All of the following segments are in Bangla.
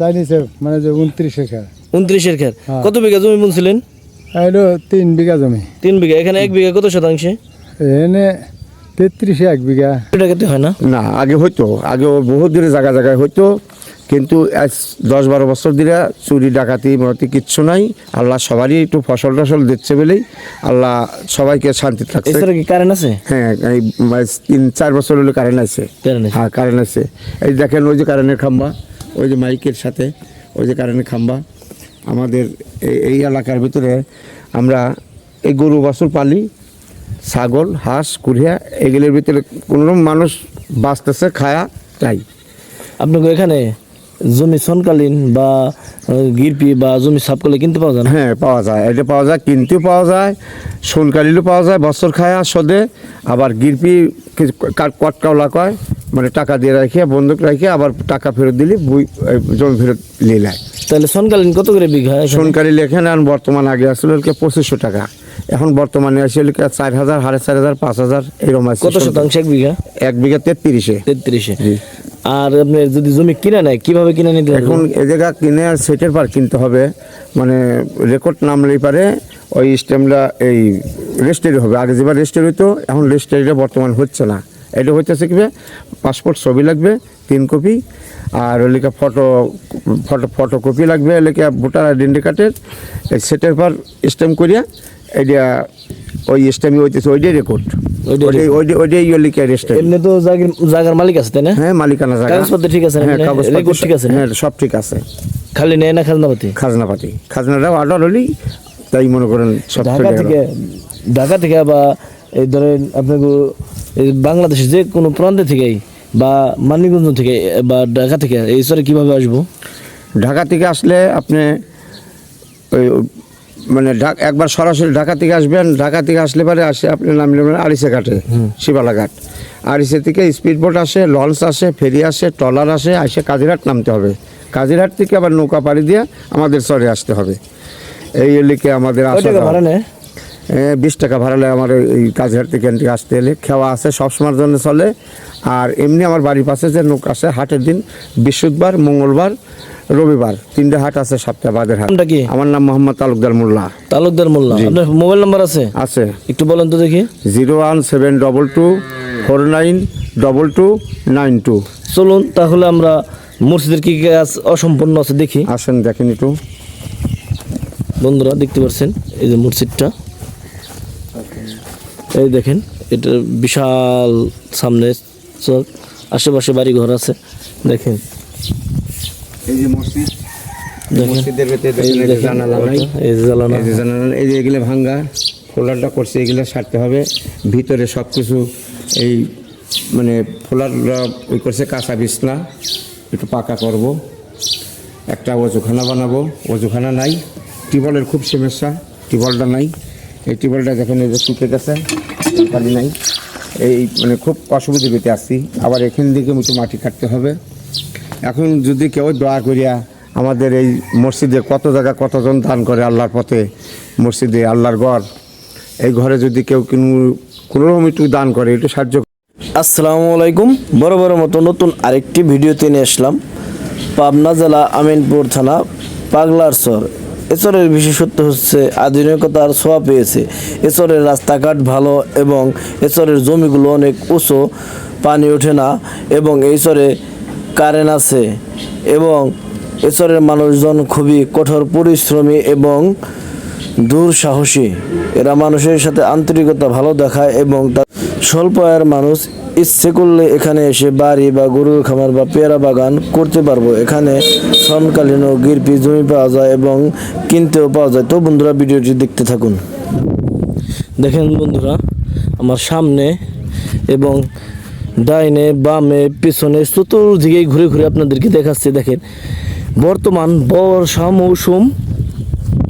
চাইনিছে মানে যে উনত্রিশের খের। হ্যাঁ। কত বিঘা জমি বুনছিলেন? তিন বিঘা জমি। তিন বিঘা। এখানে এক বিঘা কত শতাংশে? এনে তেত্রিশে এক বিঘা। এটা খেতে হয় না? না আগে হইতো। আগে বহুত দূরে জায়গা জায়গায় হইতো। কিন্তু আজ দশ বারো বছর ধরে চুরি ডাকাতি মতি কিচ্ছু নাই। আল্লাহ সবারই একটু ফসল টসল দিচ্ছে বলেই আল্লাহ সবাইকে শান্তি থাকছে। কি কারেন্ট আছে? হ্যাঁ এই তিন চার বছর হলো কারেন্ট আছে। হ্যাঁ কারেন্ট আছে। এই দেখেন ওই যে কারেন্টের খাম্বা। ওই যে মাইকের সাথে, ওই যে কারেন্টের খাম্বা, আমাদের এই এলাকার ভিতরে আমরা এই গরু, বাছুর, পালি, ছাগল, হাঁস, কুড়িয়া, এগুলির ভিতরে কোনো মানুষ বাঁচতেছে, খায়া চাই আপনাকে এখানে জমি সনকালীন বা গিরপি বা জমি সাপ করলে কিনতে পাওয়া যায় হ্যাঁ পাওয়া যায়। এটা পাওয়া যায় কিনতেও পাওয়া যায় সোনকালিলও পাওয়া যায় বছর খায়া সদে। আবার গিরপি কটকাওলা কয় মানে টাকা দিয়ে রাখে বন্দুক রাখে আবার টাকা ফেরত দিলে বই জমি ফেরত নিয়ে নেয়। তাহলে সনকালীন কত করে বিঘা এখানে? সোনকালি লেখেন আর বর্তমান আগে আসলে পঁচিশশো টাকা। এখন বর্তমানে আসে হলকে চার হাজার সাড়ে চার হাজার পাঁচ হাজার এরকম আছে কত শতাংশ এক বিঘা? এক বিঘা তেত্রিশে। তেত্রিশে। আর আপনি যদি জমি কিনে নেয়, কীভাবে কিনে নিতে এখন এ জায়গা কিনে আর সেটের পার কিনতে হবে। মানে রেকর্ড নামলেই পারে, ওই স্টেমটা এই রেজিস্টারি হবে। আগে যেবার রেজিস্টারি হতো এখন রেজিস্টারিটা বর্তমান হচ্ছে না। এটা হইতেছে কি পাসপোর্ট ছবি লাগবে, তিন কপি আর ওলিকা ফটো ফটো ফটো কপি লাগবে এলাকা ভোটার আইডেন্টি কার্ডের সেটের পর স্ট্যাম্প করিয়া এটা ওই স্ট্যাম্পই হইতেছে ওইটাই রেকর্ড ওইটাই ওইটাই ওইটাই ওইটাই ওলিকা এমনি তো জাগির জায়গার মালিক আছে তাই না? হ্যাঁ মালিকানা জায়গা কাগজপত্র ঠিক আছে হ্যাঁ মানে কাগজপত্র ঠিক আছে হ্যাঁ সব ঠিক আছে। খালি নেয় না খাজনাপাতি? খাজনাপাতি। খাজনাটাও অর্ডার হলেই তাই মনে করেন সব ঢাকা থেকে ঢাকা থেকে বা এই ধরেন আপনাকে বাংলাদেশের যে কোনো প্রান্তে থেকেই বা মানিকগঞ্জ থেকে বা ঢাকা থেকে এই স্তরে কীভাবে আসব? ঢাকা থেকে আসলে আপনি ওই মানে ঢাক একবার সরাসরি ঢাকা থেকে আসবেন ঢাকা থেকে আসলে পরে আসে আপনি নামলে আড়িসে ঘাটে শিবালা ঘাট। আড়িসে থেকে স্পিড বোট আসে লঞ্চ আসে ফেরি আসে ট্রলার আসে আসে কাজিরহাট নামতে হবে। কাজিরহাট থেকে আবার নৌকা পাড়ি দিয়ে আমাদের চরে আসতে হবে। এই এলিকে আমাদের আসা এ, বিশ টাকা ভাড়ালে আমার এই- কাজঘাট থেকে থেকে আসতে এলে। খাওয়া আছে সবসময়ের জন্য চলে। আর এমনি আমার বাড়ির পাশে যে নৌকা আছে হাটের দিন বৃহস্পতিবার মঙ্গলবার রবিবার তিনটে হাট আছে সাতটা বাদের হাট কি? আমার নাম মোহাম্মদ তালুকদার মোল্লা। তালুকদার মোল্লা। আপনার মোবাইল নাম্বার আছে? আছে। একটু বলেন তো দেখি। Zero one seven double two four nine double two nine two. চলুন তাহলে আমরা মসজিদের কি কি কাজ অসম্পূর্ণ আছে দেখি। আসেন দেখেন একটু। বন্ধুরা দেখতে পাচ্ছেন? এই যে মসজিদটা এই দেখেন এটা বিশাল সামনে চোখ আশেপাশে বাড়ি ঘর আছে। দেখেন। এই যে মসজিদ মসজিদের ভেতরে এই দেখেন এই যে দেখেন জানালা নাই এই যে জ্বালানা এই যে জানালা এই যে এগুলো ভাঙ্গা ফোলারটা করছে এগুলো সারতে হবে। ভিতরে সব কিছু এই মানে ফোলারটা ওই করছে কাঁচা বিছনা একটু পাকা করব। একটা অজুখানা বানাবো অজুখানা নাই। টিউবওয়েলের খুব সমস্যা টিউবওয়েলটা নাই। এই টিউবওয়েলটা যখন এই যে শুকে গেছে পানি নাই। এই মানে খুব অসুবিধা পেতে আসছি। আবার এখান থেকে একটু মাটি কাটতে হবে। এখন যদি কেউ দয়া করিয়া আমাদের এই মসজিদে কত জায়গা কতজন দান করে আল্লাহর পথে, মসজিদে, আল্লাহর ঘর, এই ঘরে যদি কেউ কোনো কোনোরকম একটু দান করে, একটু সাহায্য আসসালামু আলাইকুম। বড় বড় মতো নতুন আরেকটি ভিডিওতে নিয়ে আসলাম। পাবনা জেলা আমিনপুর থানা, পাগলার চর। এচরের বিশেষত্ব হচ্ছে আধুনিকতার ছোঁয়া পেয়েছে। এচরের রাস্তাঘাট ভালো এবং এচরের জমিগুলো অনেক উঁচু, পানি ওঠে না এবং এই চরে কারেন্ট আছে এবং এচরের মানুষজন খুবই কঠোর পরিশ্রমী এবং দুঃসাহসী। এরা মানুষের সাথে আন্তরিকতা ভালো দেখায় এবং তার স্বল্প আয়ের মানুষ ইচ্ছে করলে এখানে এসে বাড়ি বা গরুর খামার বা পেয়ারা বাগান করতে পারব। এখানে সনকালীন ও গিরপি জমি পাওয়া যায় এবং কিনতেও পাওয়া যায়। তো বন্ধুরা, ভিডিওটি দেখতে থাকুন। দেখেন বন্ধুরা, আমার সামনে এবং ডাইনে, বামে, পিছনে, চতুর্দিকে ঘুরে ঘুরে আপনাদেরকে দেখাচ্ছি, দেখেন। বর্তমান বর্ষা মৌসুম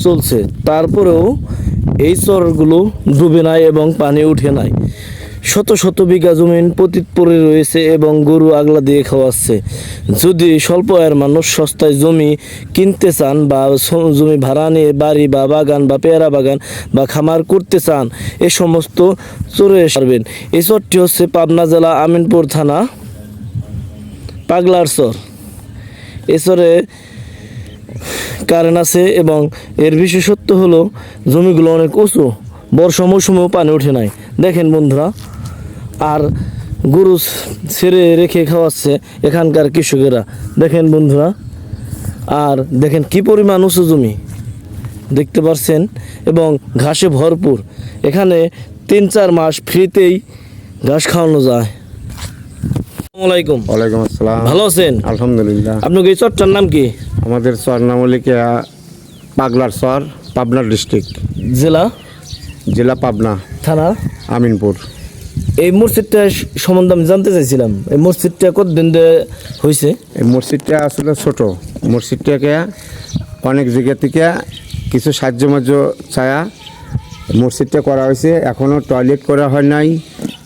চলছে। তারপরেও এই চরগুলো ডুবে নাই এবং পানি উঠে নাই। শত শত বিঘা জমিন পতিত পড়ে রয়েছে এবং গরু আগলা দিয়ে খাওয়াচ্ছে। যদি স্বল্প আয়ের মানুষ সস্তায় জমি কিনতে চান বা জমি ভাড়া নিয়ে বাড়ি বা বাগান বা পেয়ারা বাগান বা খামার করতে চান, এ সমস্ত চরে পারবেন এই চরটি হচ্ছে পাবনা জেলা আমিনপুর থানা, পাগলার চর। এছরে কারেন্ট আছে এবং এর বিশেষত্ব হলো জমিগুলো অনেক উঁচু, বর্ষা মৌসুমেও পানি ওঠে নাই। দেখেন বন্ধুরা। আর গরু ছেড়ে রেখে খাওয়াচ্ছে এখানকার কৃষকেরা। দেখেন বন্ধুরা আর দেখেন কি পরিমাণ উঁচু জমি দেখতে পাচ্ছেন এবং ঘাসে ভরপুর। এখানে তিন চার মাস ফ্রিতেই ঘাস খাওয়ানো যায়। ওয়ালাইকুম আসসালাম। ভালো আছেন? আলহামদুলিল্লাহ। আপনার এই চরটার নাম কি? আমাদের চর নাম হলে কি পাগলার চর পাবনা ডিস্ট্রিক্ট। জেলা? জেলা পাবনা। থানা? আমিনপুর। এই মসজিদটা সম্বন্ধে আমি জানতে চাইছিলাম। এই মসজিদটা কতদিন ধরে হয়েছে এই মসজিদটা আসলে ছোট। মসজিদটাকে অনেক জায়গা থেকে কিছু সাহায্য মাহ্য ছায়া মসজিদটা করা হয়েছে। এখনও টয়লেট করা হয় নাই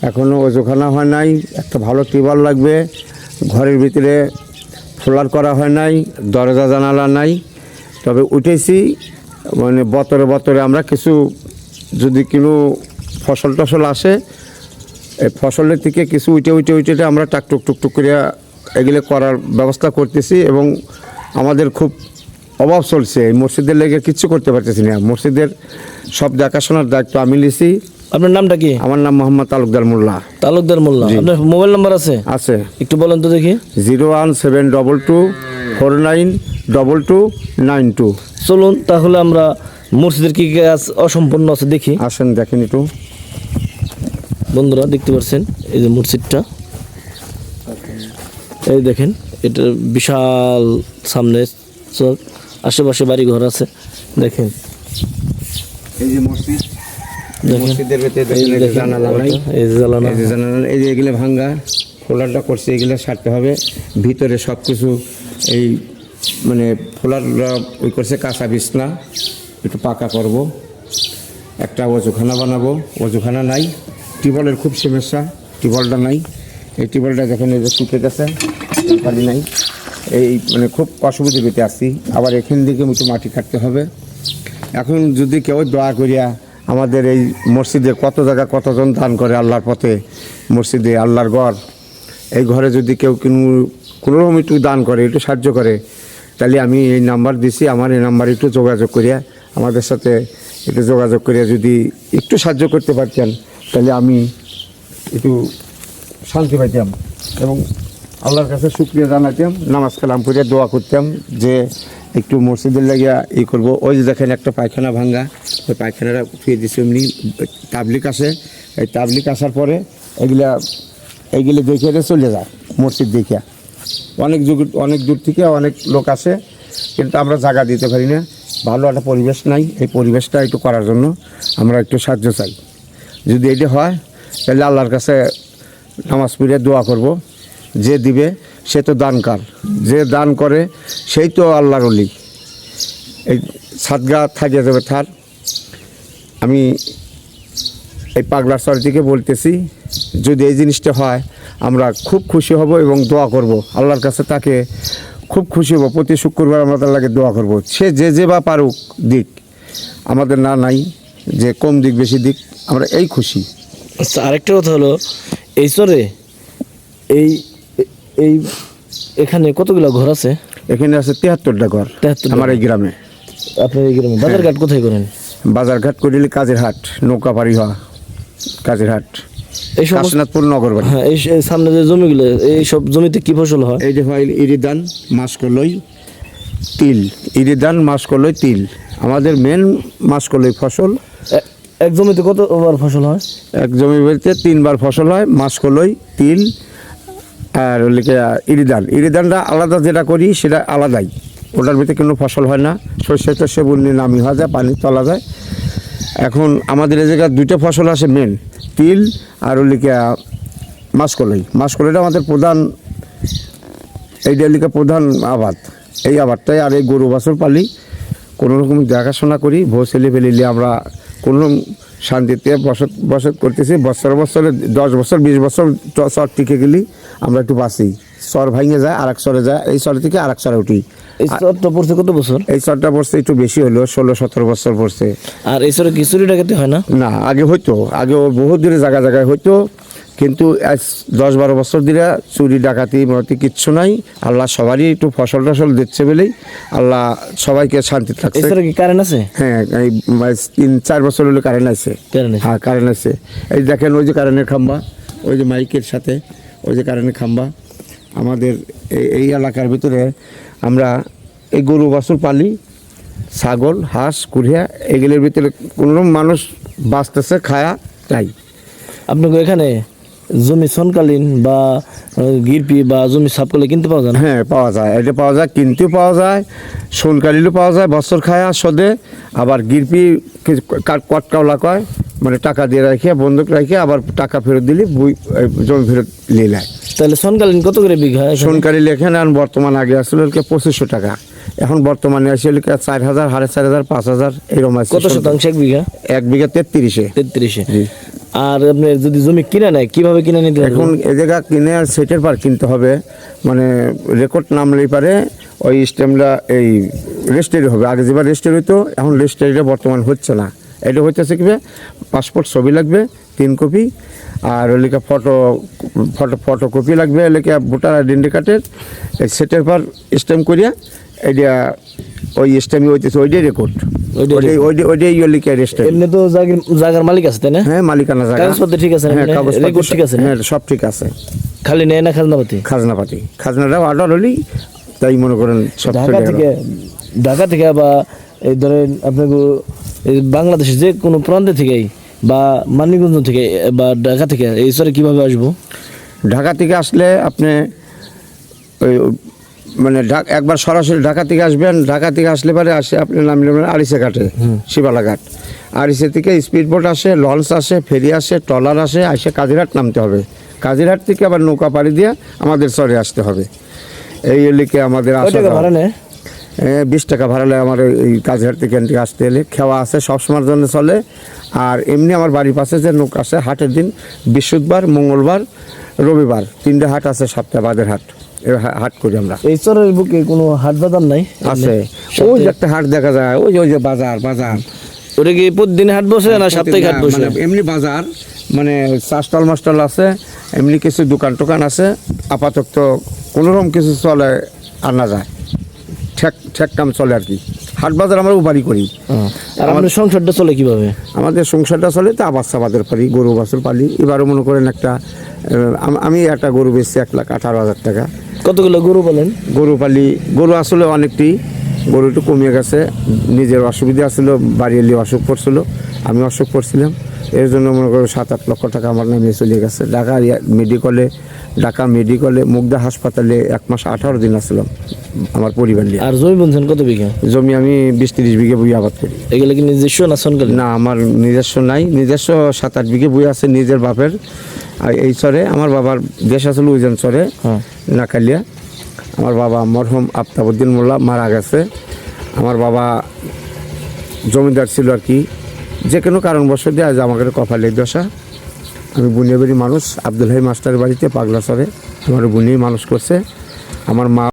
এখনও অজুখানা হয় নাই, একটা ভালো টিউবওয়েল লাগবে, ঘরের ভিতরে ফ্লোর করা হয় নাই, দরজা জানালা নাই। তবে উঠেছি মানে বতরে বতরে আমরা কিছু যদি কোনো ফসল টসল আসে ফসলের থেকে কিছু উঠে উঠে উঠে আমরা টাকটুক টুকটুক করে এগুলো করার ব্যবস্থা করতেছি এবং আমাদের খুব অভাব চলছে। এই মসজিদের লেগে কিচ্ছু করতে পারতেছি না। মসজিদের সব দেখাশোনার দায়িত্ব আমি নিছি। আপনার নামটা কি? আমার নাম মোহাম্মদ তালুকদার মোল্লা। তালুকদার মোল্লা। আপনার মোবাইল নাম্বার আছে? আছে। একটু বলেন তো দেখি। Zero one seven double two four nine double two nine two. চলুন তাহলে আমরা মসজিদের কি কি কাজ অসম্পূর্ণ আছে দেখি। আসেন দেখেন একটু। বন্ধুরা দেখতে পাচ্ছেন এই যে মসজিদটা। এই দেখেন এটা বিশাল সামনে চোখ আশেপাশে বাড়ি ঘর আছে দেখেন। এই যে মসজিদ এই যে এগুলো ভাঙ্গা ফোলারটা করছে এগুলো সারতে হবে। ভিতরে সব কিছু এই মানে ফোলারটা ওই করছে কাঁচা বিছনা একটু পাকা করব। একটা অজুখানা বানাবো অজুখানা নাই। টিউবওয়েলের খুব সমস্যা, টিউবওয়েলটা নাই। এই টিউবওয়েলটা যখন এই যে শুকে গেছে পানি নাই। এই মানে খুব অসুবিধা পেতে আসছি। আবার এখান থেকে একটু মাটি কাটতে হবে। এখন যদি কেউ দয়া করিয়া আমাদের এই মসজিদে কত জায়গা কতজন দান করে আল্লাহর পথে, মসজিদে, আল্লাহর ঘর, এই ঘরে যদি কেউ কোনো কোনোরকম একটু দান করে, একটু সাহায্য করে, তাহলে আমি এই নাম্বার দিছি। আমার এই নাম্বার একটু যোগাযোগ করিয়া, আমাদের সাথে একটু যোগাযোগ করিয়া যদি একটু সাহায্য করতে পারতেন তাহলে আমি একটু শান্তি পাইতাম এবং আল্লাহর কাছে শুক্রিয়া জানাতাম নামাজ কালাম করে দোয়া করতাম যে একটু মসজিদের লাগিয়া ই করব। ওই যে দেখেন একটা পায়খানা ভাঙ্গা, ওই পায়খানাটা উঠিয়ে দিচ্ছে এমনি, তাবলিক আসে। এই তাবলিক আসার পরে এগুলা এইগুলো দেখে চলে যায়, মসজিদ দেখিয়া। অনেক যুগ, অনেক দূর থেকে অনেক লোক আসে, কিন্তু আমরা জায়গা দিতে পারি না। ভালো একটা পরিবেশ নাই, এই পরিবেশটা একটু করার জন্য আমরা একটু সাহায্য চাই। যদি এটি হয়, তাহলে আল্লাহর কাছে নামাজ পড়ে দোয়া করব। যে দিবে, সে তো দানকার যে দান করে, সেই তো আল্লাহর অলি এই সাদগা থাকে যাবে থার আমি এই পাগলার সর থেকে বলতেছি, যদি এই জিনিসটা হয়, আমরা খুব খুশি হব এবং দোয়া করব। আল্লাহর কাছে তাকে খুব খুশি হব। প্রতি শুক্রবার আমরা তার লাগে দোয়া করব। সে যে যে বা পারুক দিক। আমাদের না নাই যে কম দিক বেশি দিক। আমরা এই খুশি। আচ্ছা আরেকটা কথা হলো এই চরে এই এই এখানে কতগুলো ঘর আছে? এখানে আছে তেহাত্তরটা ঘর 73 আমার এই গ্রামে। আপনার এই গ্রামে বাজারঘাট কোথায় করেন? বাজারঘাট করিলে কাজের হাট নৌকা পাড়ি হওয়া কাজের হাট। এই কাশীনাথপুর নগরবাড়ি। হ্যাঁ এই সামনে যে জমিগুলো এই সব জমিতে কি ফসল হয়? এই যে হয় ইরিদান মাসকলই তিল। ইরিদান মাসকলই তিল। আমাদের মেন মাসকলই ফসল। এক জমিতে কতবার ফসল হয়? এক জমি বাড়িতে তিনবার ফসল হয়, মাসকলই, তিল আর ওলিকে ইরিদান। ইরিদানটা আলাদা যেটা করি, সেটা আলাদাই। ওটার ভিতরে কোনো ফসল হয় না। সর্ষে টর্ষে বন্যে নামি হওয়া যায়, পানি তোলা যায়। এখন আমাদের এই জায়গায় দুইটা ফসল আসে মেন তিল আর ওলিকে মাসকলই। মাসকলইটা আমাদের প্রধান এই ডেলিকা প্রধান আবাদ। এই আবাদটাই আর এই গরু বাছুর পালি, কোনো রকম দেখাশোনা করি ভো ছেলে ফেলিলে আমরা কোনো শান্তিতে বসত বসত করতেছি। বছর বছরে দশ বছর বিশ বছর চর টিকে গেলি আমরা একটু বাঁচি। চর ভাঙে যায় আর এক চরে যায়। এই চর থেকে আর এক চরে উঠি। এই চরটা পড়ছে কত বছর? এই চরটা পড়ছে একটু বেশি হলো ষোলো সতেরো বছর পড়ছে। আর এই চরে কি চুরি ডাকাতি হয় না? না আগে হইতো। আগে বহু দূরে জায়গা জায়গায় হইতো। কিন্তু আজ দশ বারো বছর ধরে চুরি ডাকাতি মতি কিচ্ছু নাই। আল্লাহ সবারই একটু ফসল টসল দিচ্ছে বলেই আল্লাহ সবাইকে শান্তি থাকছে। কি কারেন্ট আছে? হ্যাঁ এই তিন চার বছর হলো কারেন্ট আছে। হ্যাঁ কারেন্ট আছে। এই দেখেন ওই যে কারেন্টের খাম্বা ওই যে মাইকের সাথে ওই যে কারেন্টের খাম্বা। আমাদের এই- এই এলাকার ভিতরে আমরা এই গরু বাছুর পালি ছাগল হাঁস কুড়িয়া এগুলোর ভিতরে কোনো মানুষ বাঁচতেছে খায়া তাই আপনাকে এখানে জমি সনকালীন বা গিরপি বা জমি সাফ করলে কিনতে পাওয়া যায় না? হ্যাঁ পাওয়া যায়। এটা পাওয়া যায় কিনতেও পাওয়া যায় সোনকালিলও পাওয়া যায় বছর খায়া সদে। আবার গিরপি কটকাওলা কয় মানে টাকা দিয়ে রাখে বন্ধক রাখে আবার টাকা ফেরত দিলে বই- জমি ফেরত নিয়ে নেয়। তাহলে সনকালীন কত করে বিঘা সনকালীন এখানে? আর বর্তমান আগে আসলে পঁচিশশো টাকা। এখন বর্তমানে লিখে চার হাজার সাড়ে চার হাজার পাঁচ হাজার এরকম আছে কত শতাংশ? এক বিঘা? এক বিঘা তেত্রিশে। তেত্রিশে। আর আপনি যদি জমি কিনে নেয়, কীভাবে কিনে নিতে এখন এ জায়গা কিনে আর সেটের পার কিনতে হবে। মানে রেকর্ড নামলেই পারে, ওই স্টেমটা এই রেজিস্ট্রি হবে। আগে যেবার রেজিস্ট্রি হইতো, এখন রেজিস্ট্রিটা বর্তমান হচ্ছে না। এটা হইতেছে কি পাসপোর্ট ছবি লাগবে, তিন কপি আর ওলিকা ফটো ফটো ফটো কপি লাগবে এলাকা ভোটার আইডেন্টি কার্ডের সেটের পর স্ট্যাম্প করিয়া এটা ওই স্ট্যাম্পই হইতেছে ওইটাই রেকর্ড ওইটাই এমনি তো জায়গার মালিক আছে তাই না? হ্যাঁ মালিকানা জায়গা কাগজপত্র ঠিক আছে হ্যাঁ রেকর্ড ঠিক আছে হ্যাঁ সব ঠিক আছে। খালি নেয় না খাজনাপাতি? খাজনাপাতি। অর্ডার হলেই তাই মনে করেন সব ঢাকা থেকে ঢাকা থেকে বা এই ধরেন আপনাকে বাংলাদেশের যে কোনো প্রান্ত থেকেই বা মানিকগঞ্জ থেকে বা ঢাকা থেকে এই সরে কীভাবে আসব? ঢাকা থেকে আসলে আপনি ওই মানে একবার সরাসরি ঢাকা থেকে আসবেন ঢাকা থেকে আসলে পরে আসে আপনি নামলে আরিসে ঘাটে শিবালা ঘাট। আরিসে থেকে স্পিড বোট আসে লঞ্চ আসে ফেরি আসে ট্রলার আসে আসে কাজিরহাট নামতে হবে। কাজিরহাট থেকে আবার নৌকা পাড়ি দিয়ে আমাদের চরে আসতে হবে। এই লিখে আমাদের আসা টাকা। ভাড়া বিশ টাকা ভাড়ালে আমার এই- কাজঘাট থেকে থেকে আসতে এলে। খাওয়া আছে সবসময়ের জন্য চলে। আর এমনি আমার বাড়ির পাশে যে নৌকা আছে হাটের দিন বৃহস্পতিবার মঙ্গলবার রবিবার তিনটে হাট আছে সপ্তাহে বাদের হাট। হাট করি আমরা। এই চরের বুকে কোনো হাট বাজার নাই? আছে। ওই যে একটা হাট দেখা যায় ওই যে ওই যে বাজার বাজার। ওটা কি প্রতিদিন হাট বসে না সাপ্তাহিক হাট বসে? মানে এমনি বাজার মানে চাষটল মাস্টল আছে এমনি কিছু দোকান টোকান আছে আপাতত কোনোরকম কিছু চলে আনা যায়। ঠেক ঠেক কাম চলে আর কি। হাট বাজার আমরা উপারি করি। আর আমাদের সংসারটা চলে কীভাবে? আমাদের সংসারটা চলে তো আবার সাবাদের পারি গরু বাছুর পালি। এবারও মনে করেন একটা আমি একটা গরু বেচছি এক লাখ আঠারো হাজার টাকা। কতগুলো গরু বলেন? গরু পালি গরু আসলে অনেকটি গরু একটু কমিয়ে গেছে। নিজের অসুবিধা আসলে বাড়ি এলে অসুখ পড়ছিল আমি অসুখ পড়ছিলাম এর জন্য মনে করো সাত আট লক্ষ টাকা আমার নামে চলে গেছে। ঢাকা মেডিকেলে ঢাকা মেডিকেলে মুগদা হাসপাতালে এক মাস আঠারো দিন আসলাম আমার পরিবার নিয়ে। আর জমি বলছেন কত বিঘা? জমি আমি বিশ তিরিশ বিঘে বই আবাদ করি। এগুলো কি নিজস্ব না সনকালীন না আমার নিজস্ব নাই। নিজস্ব সাত আট বিঘে বই আছে নিজের বাপের। আর এই চরে আমার বাবার দেশ আসলে ওইজন চরে হ্যাঁ। নাকালিয়া। আমার বাবা মরহম আফতাবুদ্দিন মোল্লা মারা গেছে। আমার বাবা জমিদার ছিল আর কি। যে কোনো কারণবশ কারণবশত আজ আমাকে কপালের দশা। আমি বুনিয়াবাড়ি মানুষ, আব্দুল হাই মাস্টারের বাড়িতে পাগলা সরে আমার বুনিয়ে মানুষ করছে। আমার মা